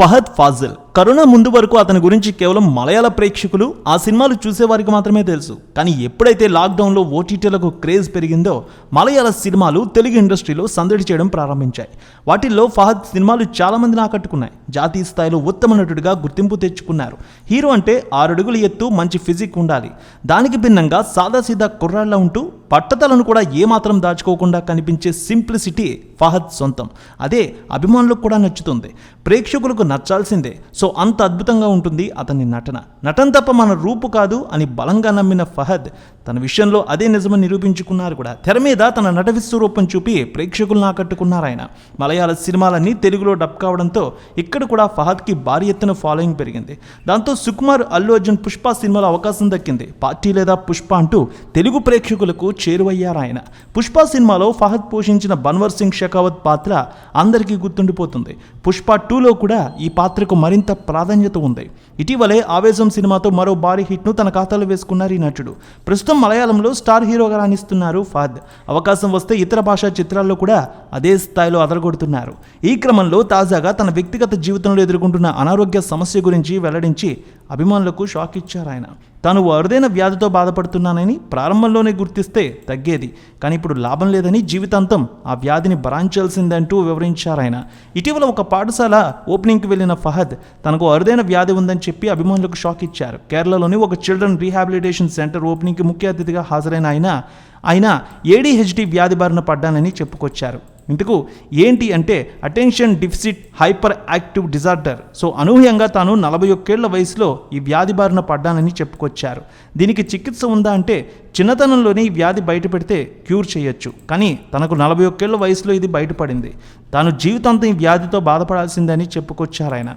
Fahadh Faasil corona ముందు వరకు అతని గురించి కేవలం మలయాళ ప్రేక్షకులు ఆ సినిమాలు చూసేవారికి మాత్రమే తెలుసు. కానీ ఎప్పుడైతే లాక్డౌన్లో ఓటీటీలకు క్రేజ్ పెరిగిందో మలయాళ సినిమాలు తెలుగు ఇండస్ట్రీలో సందడి చేయడం ప్రారంభించాయి. వాటిల్లో ఫహద్ సినిమాలు చాలా మందిని ఆకట్టుకున్నాయి. జాతీయ స్థాయిలో ఉత్తమ నటుడిగా గుర్తింపు తెచ్చుకున్నారు. హీరో అంటే ఆరడుగుల ఎత్తు మంచి ఫిజిక్ ఉండాలి. దానికి భిన్నంగా సాదాసీదా కుర్రాళ్ళ ఉంటూ పట్టతలను కూడా ఏమాత్రం దాచుకోకుండా కనిపించే సింప్లిసిటీ ఫహద్ సొంతం. అదే అభిమానులకు కూడా నచ్చుతుంది. ప్రేక్షకులకు నచ్చాల్సిందే. సో అంత అద్భుతంగా ఉంటుంది అతని నటన. నటన తప్ప మన రూపు కాదు అని బలంగా నమ్మిన ఫహద్ తన విషయంలో అదే నిజమని నిరూపించుకున్నారు కూడా. తెర మీద తన నట విశ్వరూపం చూపి ప్రేక్షకులను ఆకట్టుకున్నారు ఆయన. మలయాళ సినిమాలన్నీ తెలుగులో డబ్ కావడంతో ఇక్కడ కూడా ఫహద్కి భారీ ఎత్తున ఫాలోయింగ్ పెరిగింది. దాంతో సుకుమార్ అల్లు అర్జున్ పుష్ప సినిమాలో అవకాశం దక్కింది. పార్టీ లేదా పుష్ప అంటూ తెలుగు ప్రేక్షకులకు చేరువయ్యారు ఆయన. పుష్ప సినిమాలో ఫహద్ పోషించిన బన్వర్ సింగ్ షెకావత్ పాత్ర అందరికీ గుర్తుండిపోతుంది. పుష్ప టూలో కూడా ఈ పాత్రకు మరింత ప్రాధాన్యత ఉంది. ఇటీవలే ఆవేశం సినిమాతో మరో భారీ హిట్ను తన ఖాతాలో వేసుకున్నారు ఈ నటుడు. ప్రస్తుతం మలయాళంలో స్టార్ హీరోగా రాణిస్తున్నారు ఫాద్ అవకాశం వస్తే ఇతర భాషా చిత్రాల్లో కూడా అదే స్థాయిలో అదరగొడుతున్నారు. ఈ క్రమంలో తాజాగా తన వ్యక్తిగత జీవితంలో ఎదుర్కొంటున్న అనారోగ్య సమస్య గురించి వెల్లడించి అభిమానులకు షాక్ ఇచ్చారు ఆయన. తాను అరుదైన వ్యాధితో బాధపడుతున్నానని ప్రారంభంలోనే గుర్తిస్తే తగ్గేది. కానీ ఇప్పుడు లాభం లేదని జీవితాంతం ఆ వ్యాధిని భరాంచాల్సిందంటూ వివరించారాయన. ఇటీవల ఒక పాఠశాల ఓపెనింగ్కి వెళ్ళిన ఫహద్ తనకు అరుదైన వ్యాధి ఉందని చెప్పి అభిమానులకు షాక్ ఇచ్చారు. కేరళలోని ఒక చిల్డ్రన్ రీహాబిలిటేషన్ సెంటర్ ఓపెనింగ్కి ముఖ్య అతిథిగా హాజరైన ఆయన ఆయన ఏడీహెచ్డి వ్యాధి బారిన పడ్డానని చెప్పుకొచ్చారు. ఇందుకు ఏంటి అంటే attention deficit hyper active disorder so అనూహ్యంగా తాను నలభై ఒక్కేళ్ళ వయసులో ఈ వ్యాధి బారిన పడ్డానని చెప్పుకొచ్చారు. దీనికి చికిత్స ఉందా అంటే చిన్నతనంలోనే ఈ వ్యాధి బయటపెడితే క్యూర్ చేయొచ్చు. కానీ తనకు నలభై ఒక్కేళ్ళ వయసులో ఇది బయటపడింది. తాను జీవితాంతం ఈ వ్యాధితో బాధపడాల్సిందని చెప్పుకొచ్చారు ఆయన.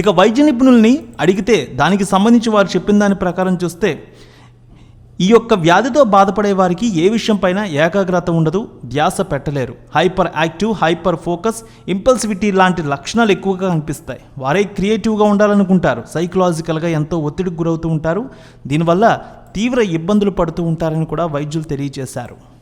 ఇక వైద్య నిపుణుల్ని అడిగితే దానికి సంబంధించి వారు చెప్పిన దాని ప్రకారం చూస్తే ఈ యొక్క వ్యాధితో బాధపడే వారికి ఏ విషయంపైన ఏకాగ్రత ఉండదు? ధ్యాస పెట్టలేరు. Hyper active hyper focus impulsivity లాంటి లక్షణాలు ఎక్కువగా కనిపిస్తాయి. వారే క్రియేటివ్గా ఉండాలనుకుంటారు. సైకలాజికల్గా ఎంతో ఒత్తిడికి గురవుతూ ఉంటారు. దీనివల్ల తీవ్ర ఇబ్బందులు పడుతూ ఉంటారని కూడా వైద్యులు తెలియజేశారు.